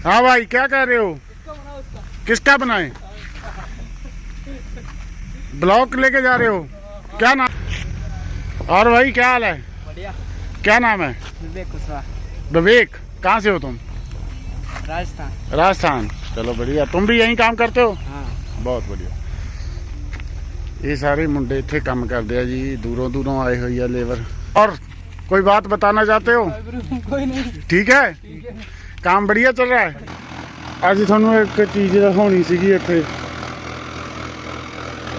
हाँ भाई क्या कह रहे हो किसका बनाए ब्लॉक लेके जा रहे हो क्या नाम और भाई क्या हाल है बढ़िया क्या नाम है विवेक कुशवाहा विवेक कहाँ से हो तुम राजस्थान राजस्थान चलो बढ़िया तुम भी यहीं काम करते हो हाँ ਬਹੁਤ ਵਧੀਆ ਇਹ ਸਾਰੇ ਮੁੰਡੇ ਇੱਥੇ ਕੰਮ ਕਰਦੇ ਆ ਜੀ ਦੂਰੋਂ ਦੂਰੋਂ ਆਏ ਹੋਈ ਆ ਲੇਬਰ ਔਰ ਕੋਈ ਬਾਤ ਬਤਾਨਾ ਚਾਹਤੇ ਹੋ कोई नहीं ਠੀਕ ਹੈ ਕੰਮ ਬੜੀਆ ਚੱਲ ਰਿਹਾ ਹੈ। ਅੱਜ ਤੁਹਾਨੂੰ ਇੱਕ ਚੀਜ਼ ਦਿਖਾਉਣੀ ਸੀਗੀ ਇੱਥੇ।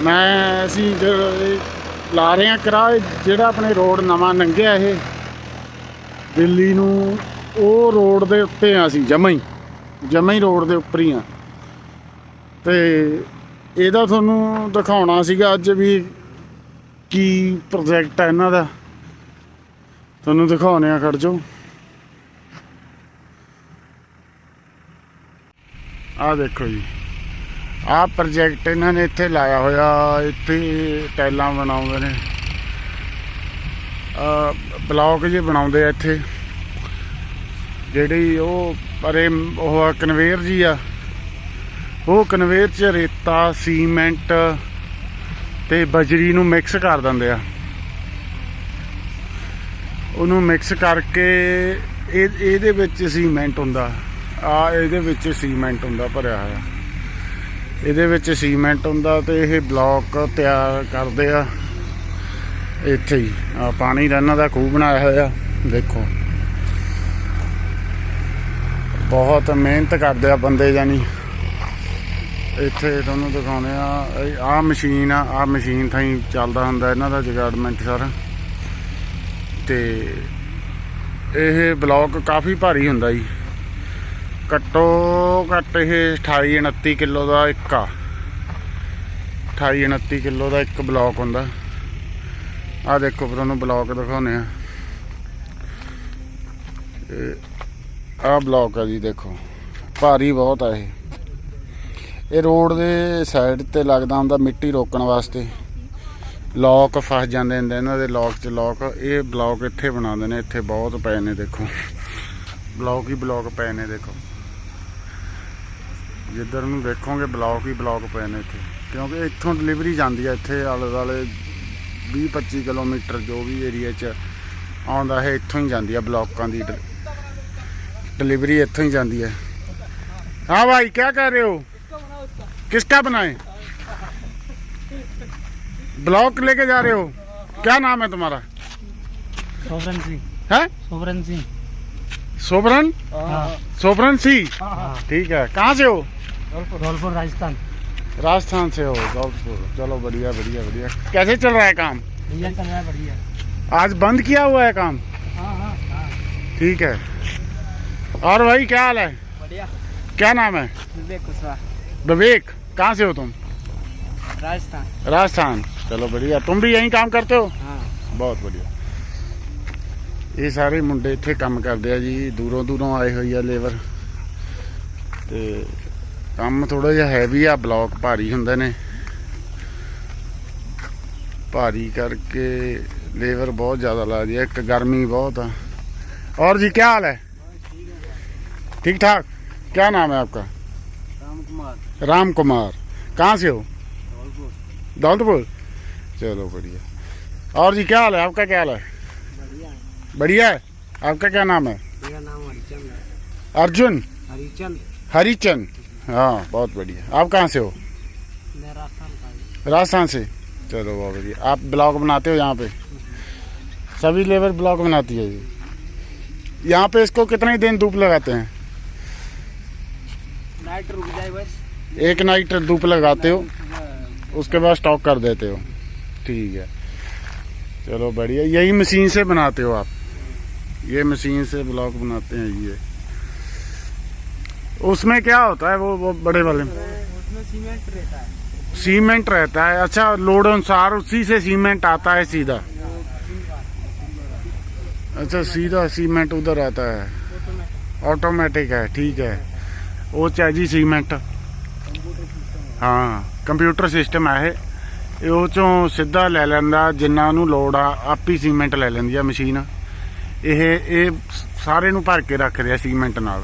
ਮੈਂ ਅਸੀਂ ਲਾ ਰਹੇ ਹਾਂ ਕਿਰਾਏ, ਜਿਹੜਾ ਆਪਣੇ ਰੋਡ ਨਵਾਂ ਲੰਘਿਆ ਇਹ, ਦਿੱਲੀ ਨੂੰ ਉਹ ਰੋਡ ਦੇ ਉੱਤੇ ਆ ਅਸੀਂ, ਜਮਾਂ ਹੀ। ਜਮਾਂ ਹੀ ਰੋਡ ਦੇ ਉੱਪਰ ਹੀ ਆ। ਤੇ ਇਹਦਾ ਤੁਹਾਨੂੰ ਦਿਖਾਉਣਾ ਸੀਗਾ ਅੱਜ ਵੀ ਕੀ ਪ੍ਰੋਜੈਕਟ ਹੈ ਇਹਨਾਂ ਦਾ। ਤੁਹਾਨੂੰ ਦਿਖਾਉਣੇ ਆ ਖੜ ਜਾਓ। ਆਹ ਦੇਖੋ ਜੀ। ਆਹ ਪ੍ਰੋਜੈਕਟ ਇਹਨਾਂ ਨੇ ਇੱਥੇ ਲਾਇਆ ਹੋਇਆ, ਇੱਥੇ ਟੈਲਾਂ ਬਣਾਉਂਦੇ ਨੇ। ਆ ਬਲੌਕ ਜੇ ਬਣਾਉਂਦੇ ਆ ਇੱਥੇ। ਜਿਹੜੀ ਉਹ ਪਰੇ ਉਹ ਕਨਵੇਅਰ ਜੀ ਆ। ਉਹ ਕਨਵੇਅਰ 'ਚ ਰੇਤਾ, ਸੀਮੈਂਟ ਤੇ ਬਜਰੀ ਨੂੰ ਮਿਕਸ ਕਰ ਦਿੰਦੇ ਆ। ਉਹਨੂੰ ਮਿਕਸ ਕਰਕੇ ਇਹ, ਇਹਦੇ ਵਿੱਚ ਸੀਮੈਂਟ ਹੁੰਦਾ। ਆ ਇਹਦੇ ਵਿੱਚ ਸੀਮੈਂਟ ਹੁੰਦਾ, ਭਰਿਆ ਹੋਇਆ। ਇਹਦੇ ਵਿੱਚ ਸੀਮੈਂਟ ਹੁੰਦਾ ਤੇ ਇਹ ਬਲੌਕ ਤਿਆਰ ਕਰਦੇ ਆ। ਇੱਥੇ ਹੀ। ਆ ਪਾਣੀ ਦਾ ਇਹਨਾਂ ਦਾ ਖੂਹ ਬਣਾਇਆ ਹੋਇਆ, ਦੇਖੋ। ਬਹੁਤ ਮਿਹਨਤ ਕਰਦੇ ਆ ਬੰਦੇ ਜਾਨੀ ਇੱਥੇ ਤੁਹਾਨੂੰ ਦਿਖਾਉਣੇ ਆ ਆ ਮਸ਼ੀਨ ਆ ਆ ਮਸ਼ੀਨ ਥਾਈ ਚੱਲਦਾ ਹੁੰਦਾ ਇਹਨਾਂ ਦਾ ਜਗਾੜਮੈਂਟ ਸਾਰਾ। ਤੇ ਇਹ ਬਲੌਕ ਕਾਫੀ ਭਾਰੀ ਹੁੰਦਾ ਜੀ। ਘੱਟੋ ਘੱਟ ਇਹ 28 29 ਕਿਲੋ ਦਾ ਇੱਕ ਆ। 28 29 ਕਿਲੋ ਦਾ ਇੱਕ ਬਲੌਕ ਹੁੰਦਾ। ਆ ਦੇਖੋ, ਫਿਰ ਤੁਹਾਨੂੰ ਬਲੌਕ ਦਿਖਾਉਨੇ ਆ ਆ ਬਲੌਕ ਆ ਜੀ, ਦੇਖੋ। ਭਾਰੀ ਬਹੁਤ ਆ ਇਹ। ਇਹ ਰੋਡ ਦੇ ਸਾਈਡ ਤੇ ਲੱਗਦਾ ਹੁੰਦਾ ਮਿੱਟੀ ਰੋਕਣ ਵਾਸਤੇ। ਲੋਕ ਫਸ ਜਾਂਦੇ ਹੁੰਦੇ ਇਹਨਾਂ ਦੇ, ਲੋਕ ਚ ਲੋਕ। ਇਹ ਬਲੌਕ ਇੱਥੇ ਬਣਾਉਂਦੇ ਨੇ, ਇੱਥੇ ਬਹੁਤ ਪਏ ਨੇ, ਦੇਖੋ। ਬਲੌਕ ਹੀ ਬਲੌਕ ਪਏ ਨੇ, ਦੇਖੋ। ਜਿੱਧਰ ਨੂੰ ਦੇਖੋਗੇ ਬਲੌਕ ਹੀ ਬਲੌਕ ਪਏ ਨੇ ਇੱਥੇ ਕਿਉਂਕਿ ਇੱਥੋਂ ਡਿਲੀਵਰੀ ਜਾਂਦੀ ਹੈ ਇੱਥੇ ਆਲੇ ਦੁਆਲੇ 20 25 ਕਿਲੋਮੀਟਰ ਜੋ ਵੀ ਏਰੀਆ 'ਚ ਆਉਂਦਾ ਹੈ ਇੱਥੋਂ ਹੀ ਜਾਂਦੀ ਹੈ ਬਲੌਕਾਂ ਦੀ डिलीवरी ਇੱਥੋਂ ਹੀ ਜਾਂਦੀ ਹੈ हाँ भाई क्या कह रहे हो किसका बनाए ब्लॉक लेके जा रहे हो क्या नाम है तुम्हारा सोबरन सिंह है सोबरन सिंह सोबरन हाँ सोबरन सी हाँ ठीक है कहाँ से हो धौलपुर राजस्थान राजस्थान से हो धौलपुर चलो बढ़िया बढ़िया बढ़िया कैसे चल रहा है काम भैया चल रहा है बढ़िया आज बंद किया हुआ है काम हाँ हाँ हाँ ठीक है और भाई क्या हाल है बढ़िया क्या नाम है विवेक कुशवाहा विवेक कहाँ से हो तुम राजस्थान राजस्थान चलो बढ़िया तुम भी यहीं काम करते हो हाँ ਬਹੁਤ ਵਧੀਆ ਇਹ ਸਾਰੇ ਮੁੰਡੇ ਇੱਥੇ ਕੰਮ ਕਰਦੇ ਆ ਜੀ ਦੂਰੋਂ ਦੂਰੋਂ ਆਏ ਹੋਈ ਆ ਲੇਬਰ ਤੇ ਕੰਮ ਥੋੜਾ ਜਿਹਾ ਹੈਵੀ ਆ ਬਲੌਕ ਭਾਰੀ ਹੁੰਦੇ ਨੇ ਭਾਰੀ ਕਰਕੇ ਲੇਬਰ ਬਹੁਤ ਜ਼ਿਆਦਾ ਲੱਗਦੀ ਹੈ ਇੱਕ ਗਰਮੀ ਬਹੁਤ ਆ और जी क्या हाल है ठीक ठाक क्या नाम है आपका राम कुमार राम कुमार कहाँ से हो धौलपुर दौलतपुर चलो बढ़िया और जी क्या हाल है आपका क्या हाल है बढ़िया है बढ़िया है आपका क्या नाम है मेरा नाम हरिचंद है अर्जुन हरिचंद हरिचंद हाँ बहुत बढ़िया। आप कहाँ से हो? राजस्थान हूँ। से? चलो बहुत बढ़िया। आप ब्लॉग बनाते हो यहाँ पे? सभी लेबर ब्लॉग बनाती है जी यहाँ पे इसको कितने दिन धूप लगाते हैं? नाइट रुक जाए बस। एक नाइट धूप लगाते हो उसके बाद स्टॉक कर देते हो। ठीक है। चलो बढ़िया। यही मशीन से बनाते हो आप? ये मशीन से ब्लॉक बनाते हैं ये। उसमें क्या होता है वो वो बड़े वाले में? उसमें सीमेंट रहता है सीमेंट रहता है अच्छा लोड अनुसार उसी से सीमेंट आता है सीधा अच्छा सीधा सीमेंट उधर आता है ऑटोमेटिक है ठीक है वो चाहिए जी ਸੀਮੈਂਟ ਹਾਂ ਕੰਪਿਊਟਰ ਸਿਸਟਮ ਹੈ ਇਹ ਇਹ ਉਹ ਚੋਂ ਸਿੱਧਾ ਲੈ ਲੈਂਦਾ ਜਿੰਨਾ ਉਹਨੂੰ ਲੋੜ ਆ ਆਪ ਹੀ ਸੀਮੈਂਟ ਲੈ ਲੈਂਦੀ ਆ ਮਸ਼ੀਨ ਇਹ ਇਹ ਸਾਰੇ ਨੂੰ ਭਰ ਕੇ ਰੱਖ ਰਿਹਾ ਸੀਮੈਂਟ ਨਾਲ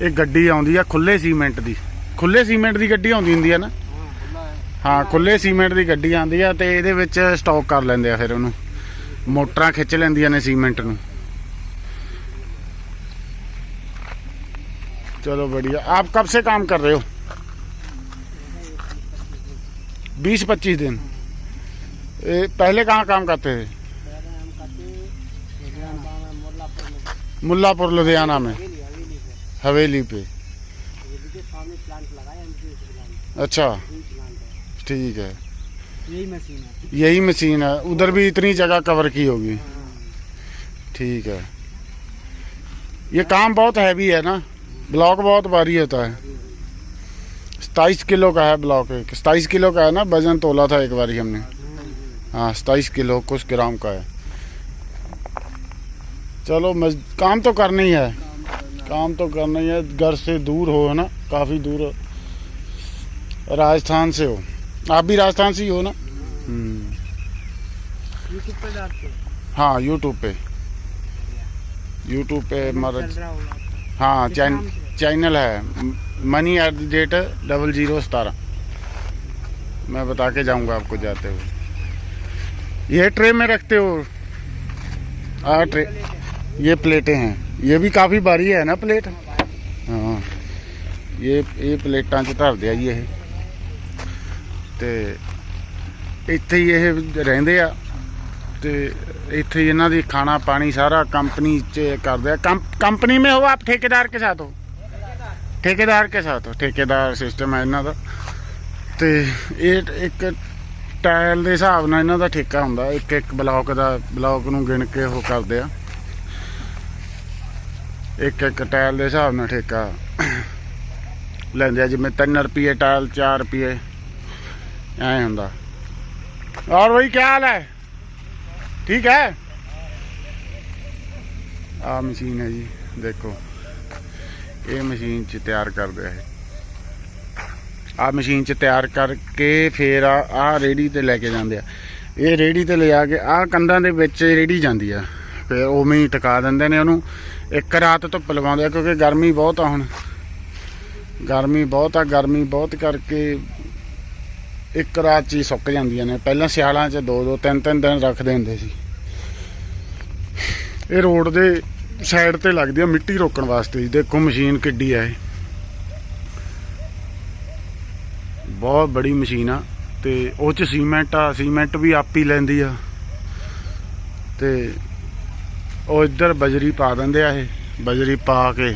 ਇਹ ਗੱਡੀ ਆਉਂਦੀ ਆ ਖੁੱਲੇ ਸੀਮੈਂਟ ਦੀ ਖੁੱਲੇ ਸੀਮੈਂਟ ਦੀ ਗੱਡੀ ਆਉਂਦੀ ਹੁੰਦੀ ਆ ਨਾ हाँ खुला है ਹਾਂ ਖੁੱਲੇ ਸੀਮੈਂਟ ਦੀ ਗੱਡੀ ਆਉਂਦੀ ਆ ਤੇ ਇਹਦੇ ਵਿੱਚ ਸਟਾਕ ਕਰ ਲੈਂਦੇ ਆ ਫਿਰ ਉਹਨੂੰ ਮੋਟਰਾਂ ਖਿੱਚ ਲੈਂਦੀਆਂ ਨੇ ਸੀਮੈਂਟ ਨੂੰ चलो बढ़िया आप कब से काम कर रहे हो बीस पच्चीस दिन ए, पहले कहाँ काम करते थे पहले हम करते लुधियाना में मुल्लापुर में मुल्लापुर लुधियाना में हवेली पे। अच्छा। ठीक है। यही मशीन है। यही मशीन है। उधर भी इतनी जगह कवर की होगी। हाँ। ठीक है। ये काम बहुत हैवी है ना। ब्लॉक बहुत भारी होता है। सताईस किलो का है ब्लॉक एक। सताईस किलो का है ना? वज़न तोला था एक बार हमने। हाँ सताईस किलो कुछ ग्राम का है। चलो मज, काम तो करना ही है। काम तो करना ही है घर से दूर हो है ना? काफ़ी दूर हो। राजस्थान से हो। आप भी राजस्थान से ही हो ना? हम्म, यूट्यूब पे डालते हाँ? यूट्यूब पे। यूट्यूब पे हमारा हाँ चैन, चैनल है। Money at the date double zero सतारह मैं बता के जाऊँगा आपको जाते हुए। ये ट्रे में रखते हो? आ ट्रे ये प्लेटें हैं। ਇਹ ਵੀ ਕਾਫੀ ਭਾਰੀ ਹੈ ਨਾ ਪਲੇਟ? ਹਾਂ। ਇਹ ਇਹ ਪਲੇਟਾਂ 'ਚ ਧਰਦੇ ਆ ਜੀ ਇਹ। ਤੇ ਇੱਥੇ ਹੀ ਇਹ ਰਹਿੰਦੇ ਆ। ਤੇ ਇੱਥੇ ਇਹਨਾਂ ਦੀ ਖਾਣਾ ਪਾਣੀ ਸਾਰਾ ਕੰਪਨੀ 'ਚ ਕਰਦੇ ਆ। ਕੰਪਨੀ ਮੇ ਹੋ ਆਪ ਠੇਕੇਦਾਰ ਕੇ ਸਾਥ ਹੋ? ਠੇਕੇਦਾਰ ਕੇ ਸਾਥ ਹੋ? ਠੇਕੇਦਾਰ ਸਿਸਟਮ ਹੈ ਇਹਨਾਂ ਦਾ। ਤੇ ਇਹ ਇੱਕ ਟਾਇਲ ਦੇ ਹਿਸਾਬ ਨਾਲ ਇਹਨਾਂ ਦਾ ਠੇਕਾ ਹੁੰਦਾ। ਇੱਕ ਇੱਕ ਬਲਾਕ ਦਾ, ਬਲਾਕ ਨੂੰ ਗਿਣ ਕੇ ਉਹ ਕਰਦੇ ਆ। ਇੱਕ ਇੱਕ ਟਾਇਲ ਦੇ ਹਿਸਾਬ ਨਾਲ ਠੇਕਾ ਲੈਂਦੇ ਆ, ਜਿਵੇਂ 3 ਰੁਪਏ ਟਾਇਲ 4 ਰੁਪਏ, ਐ ਹੁੰਦਾ। ਔਰ ਬਈ, ਕੀ ਹਾਲ ਹੈ? ਠੀਕ ਹੈ? ਆ ਮਸ਼ੀਨ ਹੈ ਜੀ, ਦੇਖੋ। ਇਹ ਮਸ਼ੀਨ 'ਚ ਤਿਆਰ ਕਰਦੇ ਆ ਆ ਮਸ਼ੀਨ 'ਚ ਤਿਆਰ ਕਰਕੇ ਫੇਰ ਆ ਆ ਰੇੜੀ ਤੇ ਲੈ ਕੇ ਜਾਂਦੇ ਆ। ਇਹ ਰੇੜੀ ਤੇ ਲਿਜਾ ਕੇ ਆ ਕੰਧਾਂ ਦੇ ਵਿੱਚ ਰੇੜੀ ਜਾਂਦੀ ਆ। ਫਿਰ ਉਵੇਂ ਹੀ ਟਿਕਾ ਦਿੰਦੇ ਨੇ ਉਹਨੂੰ। ਇੱਕ ਰਾਤ ਧੁੱਪ ਲਵਾਉਂਦੇ ਆ ਕਿਉਂਕਿ ਗਰਮੀ ਬਹੁਤ ਆ ਹੁਣ। ਗਰਮੀ ਬਹੁਤ ਆ, ਗਰਮੀ ਬਹੁਤ ਕਰਕੇ ਇੱਕ ਰਾਤ 'ਚ ਹੀ ਸੁੱਕ ਜਾਂਦੀਆਂ ਨੇ। ਪਹਿਲਾਂ ਸਿਆਲਾਂ 'ਚ ਦੋ ਦੋ, ਤਿੰਨ ਤਿੰਨ ਦਿਨ ਰੱਖਦੇ ਹੁੰਦੇ ਸੀ। ਇਹ ਰੋਡ ਦੇ ਸਾਈਡ ਤੇ ਲੱਗਦੀ ਆ ਮਿੱਟੀ ਰੋਕਣ ਵਾਸਤੇ। ਦੇਖੋ ਮਸ਼ੀਨ ਕਿੱਡੀ ਆ ਇਹ। ਬਹੁਤ ਬੜੀ ਮਸ਼ੀਨ ਆ ਤੇ ਉਹ ਚ ਸੀਮੈਂਟ ਆ। ਸੀਮੈਂਟ ਵੀ ਆਪ ਹੀ ਲੈਂਦੀ ਆ। ਤੇ ਉਹ ਇੱਧਰ ਬਜਰੀ ਪਾ ਦਿੰਦੇ ਆ ਇਹ, ਬਜਰੀ ਪਾ ਕੇ।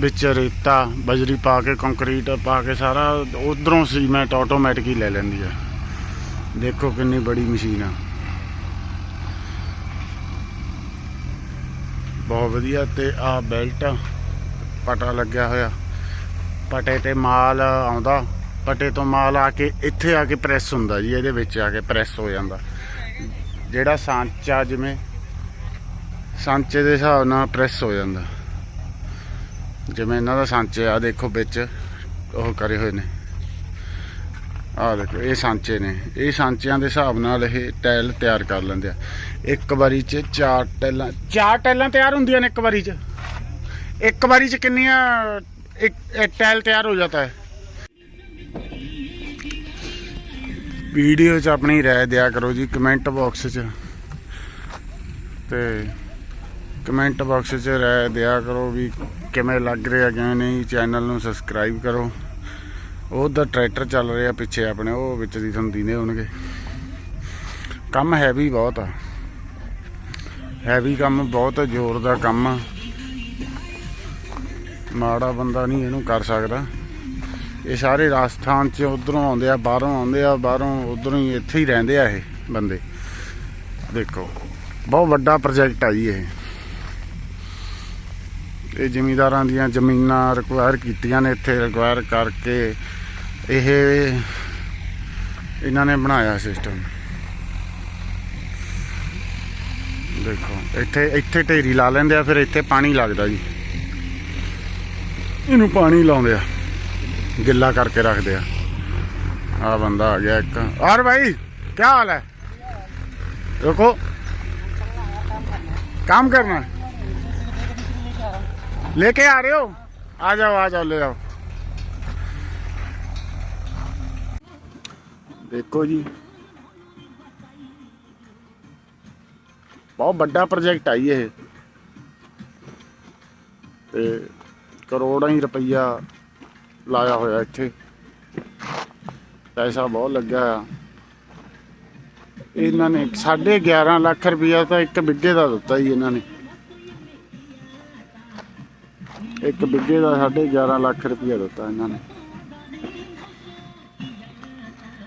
ਵਿੱਚ ਰੇਤਾ, ਬਜਰੀ ਪਾ ਕੇ ਕੰਕਰੀਟ ਪਾ ਕੇ, ਸਾਰਾ ਉਧਰੋਂ ਸੀਮੈਂਟ ਆਟੋਮੈਟਿਕ ਹੀ ਲੈ ਲੈਂਦੀ ਆ। ਦੇਖੋ ਕਿੰਨੀ ਬੜੀ ਮਸ਼ੀਨ ਆ। ਬਹੁਤ ਵਧੀਆ ਤੇ ਆ ਬੈਲਟ ਪਟਾ ਲੱਗਿਆ ਹੋਇਆ। ਪਟੇ ਤੇ ਮਾਲ ਆਉਂਦਾ। ਪਟੇ ਤੋਂ ਮਾਲ ਆ ਕੇ ਇੱਥੇ ਆ ਕੇ ਪ੍ਰੈਸ ਹੁੰਦਾ ਜੀ, ਇਹਦੇ ਵਿੱਚ ਆ ਕੇ ਪ੍ਰੈਸ ਹੋ ਜਾਂਦਾ। ਜਿਹੜਾ ਸਾਂਚਾ ਜਿਵੇਂ ਸਾਂਚੇ ਦੇ ਹਿਸਾਬ ਨਾਲ ਪ੍ਰੈਸ ਹੋ ਜਾਂਦਾ। ਜਿਵੇਂ ਇਹਨਾਂ ਦਾ ਸਾਂਚੇ ਆ ਦੇਖੋ ਵਿੱਚ, ਉਹ ਕਰੇ ਹੋਏ ਨੇ। ਆ ਦੇਖੋ, ਇਹ ਸਾਂਚੇ ਨੇ। ਇਹ ਸਾਂਚਿਆਂ ਦੇ ਹਿਸਾਬ ਨਾਲ ਇਹ ਟਾਇਲ ਤਿਆਰ ਕਰ ਲੈਂਦੇ ਆ। ਇੱਕ ਵਾਰੀ 'ਚ ਚਾਰ ਟਾਇਲਾਂ ਚਾਰ ਟਾਇਲਾਂ ਤਿਆਰ ਹੁੰਦੀਆਂ ਨੇ ਇੱਕ ਵਾਰੀ 'ਚ। ਇੱਕ ਵਾਰੀ 'ਚ ਕਿੰਨੀਆਂ, ਇੱਕ ਟਾਇਲ ਤਿਆਰ ਹੋ ਜਾਂਦਾ ਹੈ? ਵੀਡੀਓ 'ਚ ਆਪਣੀ ਰਾਏ ਦਿਆ ਕਰੋ ਜੀ ਕਮੈਂਟ ਬਾਕਸ 'ਚ। ਤੇ ਕਮੈਂਟ ਬਾਕਸ 'ਚ ਰਾਏ ਦਿਆ ਕਰੋ ਵੀ ਕਿਵੇਂ ਲੱਗ ਰਿਹਾ, ਕਿਵੇਂ ਨਹੀਂ। ਚੈਨਲ ਨੂੰ ਸਬਸਕ੍ਰਾਈਬ ਕਰੋ। ਉਧਰ ਟਰੈਕਟਰ ਚੱਲ ਰਿਹਾ ਪਿੱਛੇ ਆਪਣੇ, ਉਹ ਵਿੱਚ ਦੀ ਤੁਹਾਨੂੰ ਦੀਨੇ ਹੋਣਗੇ ਕੰਮ ਹੈਵੀ ਬਹੁਤ ਆ। ਹੈਵੀ ਕੰਮ ਬਹੁਤ ਜ਼ੋਰ ਦਾ ਕੰਮ ਆ। ਮਾੜਾ ਬੰਦਾ ਨਹੀਂ ਇਹਨੂੰ ਕਰ ਸਕਦਾ। ਇਹ ਸਾਰੇ ਰਾਜਸਥਾਨ ਚ ਉਧਰੋਂ ਆਉਂਦੇ ਆ, ਬਾਹਰੋਂ ਆਉਂਦੇ ਆ, ਬਾਹਰੋਂ ਉਧਰੋਂ ਹੀ ਇੱਥੇ ਹੀ ਰਹਿੰਦੇ ਆ ਇਹ ਬੰਦੇ। ਦੇਖੋ, ਬਹੁਤ ਵੱਡਾ ਪ੍ਰੋਜੈਕਟ ਆ ਜੀ ਇਹ। ਇਹ ਜ਼ਿਮੀਂਦਾਰਾਂ ਦੀਆਂ ਜ਼ਮੀਨਾਂ ਰਿਕੁਆਇਰ ਕੀਤੀਆਂ ਨੇ, ਇੱਥੇ ਰਿਕੁਆਇਰ ਕਰਕੇ ਇਹ ਇਹਨਾਂ ਨੇ ਬਣਾਇਆ ਸਿਸਟਮ ਦੇਖੋ, ਇੱਥੇ ਇੱਥੇ ਢੇਰੀ ਲਾ ਲੈਂਦੇ ਆ, ਫਿਰ ਇੱਥੇ ਪਾਣੀ ਲੱਗਦਾ ਜੀ। ਇਹਨੂੰ ਪਾਣੀ ਲਾਉਂਦੇ ਆ। ਗਿੱਲਾ ਕਰਕੇ ਰੱਖਦੇ ਆ ਆ ਬੰਦਾ ਆ ਗਿਆ ਇੱਕ ਔਰ ਭਾਈ ਕੀ ਹਾਲ ਹੈ देखो काम करना है लेके आ रहे हो आ जाओ आ जाओ ले जाओ ਦੇਖੋ ਜੀ ਬਹੁਤ ਵੱਡਾ ਪ੍ਰੋਜੈਕਟ ਆਈ ਇਹ ਤੇ ਕਰੋੜਾਂ ਹੀ ਰੁਪਈਆ ਲਾਇਆ ਹੋਇਆ ਇੱਥੇ। ਪੈਸਾ ਬਹੁਤ ਲੱਗਾ ਆ। ਇਹਨਾਂ ਨੇ 11.5 ਲੱਖ ਰੁਪਈਆ ਤਾਂ ਇੱਕ ਬਿੱਗੇ ਦਾ ਦਿੱਤਾ ਹੀ ਇਹਨਾਂ ਨੇ। ਇੱਕ ਬਿੱਗੇ ਦਾ 11.5 ਲੱਖ ਰੁਪਈਆ ਦਿੱਤਾ ਇਹਨਾਂ ਨੇ।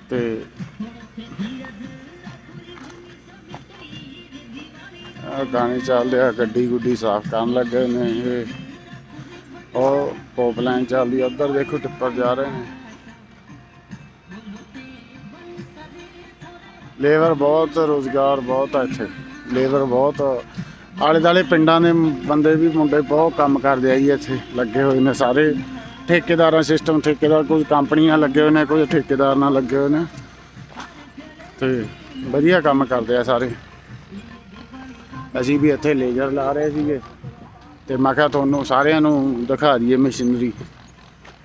ਤੇ ਆ ਗਾਣੇ ਚੱਲਦੇ ਆ ਗੱਡੀ ਗੁੱਡੀ ਸਾਫ਼ ਕਰਨ ਲੱਗੇ ਨੇ ਇਹ। ਉਹ ਪੋਪਲਾਈਨ ਚੱਲਦੀ ਆ, ਉੱਧਰ ਦੇਖੋ ਟਿੱਪਰ ਜਾ ਰਹੇ ਨੇ। ਲੇਬਰ ਬਹੁਤ ਰੋਜ਼ਗਾਰ ਬਹੁਤ ਆ ਇੱਥੇ। ਲੇਬਰ ਬਹੁਤ ਆਲੇ ਦਾਲੇ ਪਿੰਡਾਂ ਦੇ ਬੰਦੇ ਵੀ ਮੁੰਡੇ ਬਹੁਤ ਕੰਮ ਕਰਦੇ ਆ ਜੀ ਇੱਥੇ ਲੱਗੇ ਹੋਏ ਨੇ ਸਾਰੇ। ਠੇਕੇਦਾਰਾਂ ਸਿਸਟਮ ਠੇਕੇਦਾਰ ਕੁਝ ਕੰਪਨੀਆਂ ਲੱਗੇ ਹੋਏ ਨੇ ਕੁਝ ਠੇਕੇਦਾਰ ਨਾਲ ਲੱਗੇ ਹੋਏ ਨੇ। ਤੇ ਵਧੀਆ ਕੰਮ ਕਰਦੇ ਆ ਸਾਰੇ। ਅਸੀਂ ਵੀ ਇੱਥੇ ਲੇਜ਼ਰ ਲਾ ਰਹੇ ਸੀਗੇ। ਤੇ ਮੈਂ ਕਿਹਾ ਤੁਹਾਨੂੰ ਸਾਰਿਆਂ ਨੂੰ ਦਿਖਾ ਦਈਏ ਮਸ਼ੀਨਰੀ,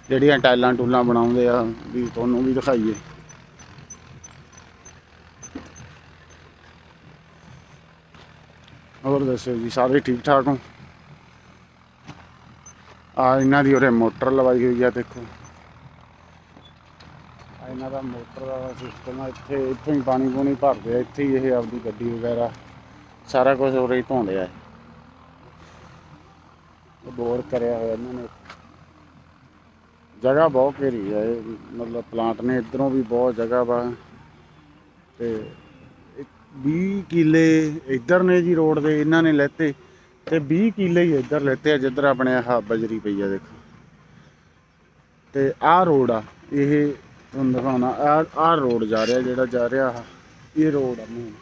ਜਿਹੜੀਆਂ ਟਾਈਲਾਂ ਟੂਲਾਂ ਬਣਾਉਂਦੇ ਆ, ਵੀ ਤੁਹਾਨੂੰ ਵੀ ਦਿਖਾਈਏ। ਹੋਰ ਦੱਸੋ ਜੀ, ਸਾਰੇ ਠੀਕ ਠਾਕ ਹੋ? ਆ, ਇਹਨਾਂ ਦੀ ਉਰੇ ਮੋਟਰ ਲਵਾਈ ਹੋਈ ਆ, ਦੇਖੋ। ਆ, ਇਹਨਾਂ ਦਾ ਮੋਟਰ ਦਾ ਸਿਸਟਮ ਆ, ਇੱਥੇ, ਇੱਥੋਂ ਹੀ ਪਾਣੀ ਪੂਣੀ ਭਰਦੇ ਆ, ਇੱਥੇ ਹੀ ਇਹ ਆਪਦੀ ਗੱਡੀ ਵਗੈਰਾ, ਸਾਰਾ ਕੁਝ ਉਰੇ ਹੀ ਧੋਂਦੇ ਆ। ਬੋਰ ਕਰਿਆ ਹੋਇਆ ਇਹਨਾਂ ਨੇ। ਜਗ੍ਹਾ ਬਹੁਤ ਘੇਰੀ ਹੈ ਇਹ, ਮਤਲਬ ਪਲਾਂਟ ਨੇ, ਇਧਰੋਂ ਵੀ ਬਹੁਤ ਜਗ੍ਹਾ ਵਾ। ਤੇ 20 ਕਿੱਲੇ ਇੱਧਰ ਨੇ ਜੀ ਰੋਡ ਦੇ, ਇਹਨਾਂ ਨੇ ਲੈਤੇ। ਤੇ 20 ਕਿੱਲੇ ਹੀ ਇੱਧਰ ਲੈਤੇ ਆ, ਜਿੱਧਰ ਆਪਣੇ ਆਹ ਬਜਰੀ ਪਈ ਆ, ਦੇਖੋ। ਤੇ ਆਹ ਰੋਡ ਆ, ਇਹ ਤੁਹਾਨੂੰ ਦਿਖਾਉਣਾ, ਆਹ ਆਹ ਰੋਡ ਜਾ ਰਿਹਾ, ਜਿਹੜਾ ਜਾ ਰਿਹਾ ਇਹ ਰੋਡ ਆ ਮੇਨ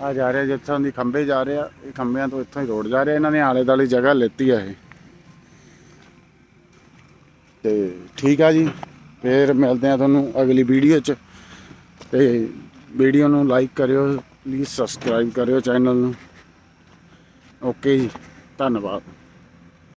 ਆ ਜਾ ਰਿਹਾ ਜਿੱਥੋਂ ਦੀ ਖੰਭੇ ਜਾ ਰਿਹਾ ਇਹ ਖੰਭਿਆਂ ਤੋਂ ਇੱਥੋਂ ਹੀ ਰੋਡ ਜਾ ਰਿਹਾ। ਇਹਨਾਂ ਨੇ ਆਲੇ ਦਾਲੇ ਜਗ੍ਹਾ ਲੈਤੀ ਆ ਇਹ। ਤੇ ਠੀਕ ਆ ਜੀ। ਫੇਰ ਮਿਲਦੇ ਆ ਤੁਹਾਨੂੰ ਅਗਲੀ ਵੀਡੀਓ 'ਚ। ਤੇ ਵੀਡੀਓ ਨੂੰ ਲਾਈਕ ਕਰਿਓ ਪਲੀਜ਼ ਸਬਸਕ੍ਰਾਈਬ ਕਰਿਓ ਚੈਨਲ ਨੂੰ। ਓਕੇ ਜੀ। ਧੰਨਵਾਦ।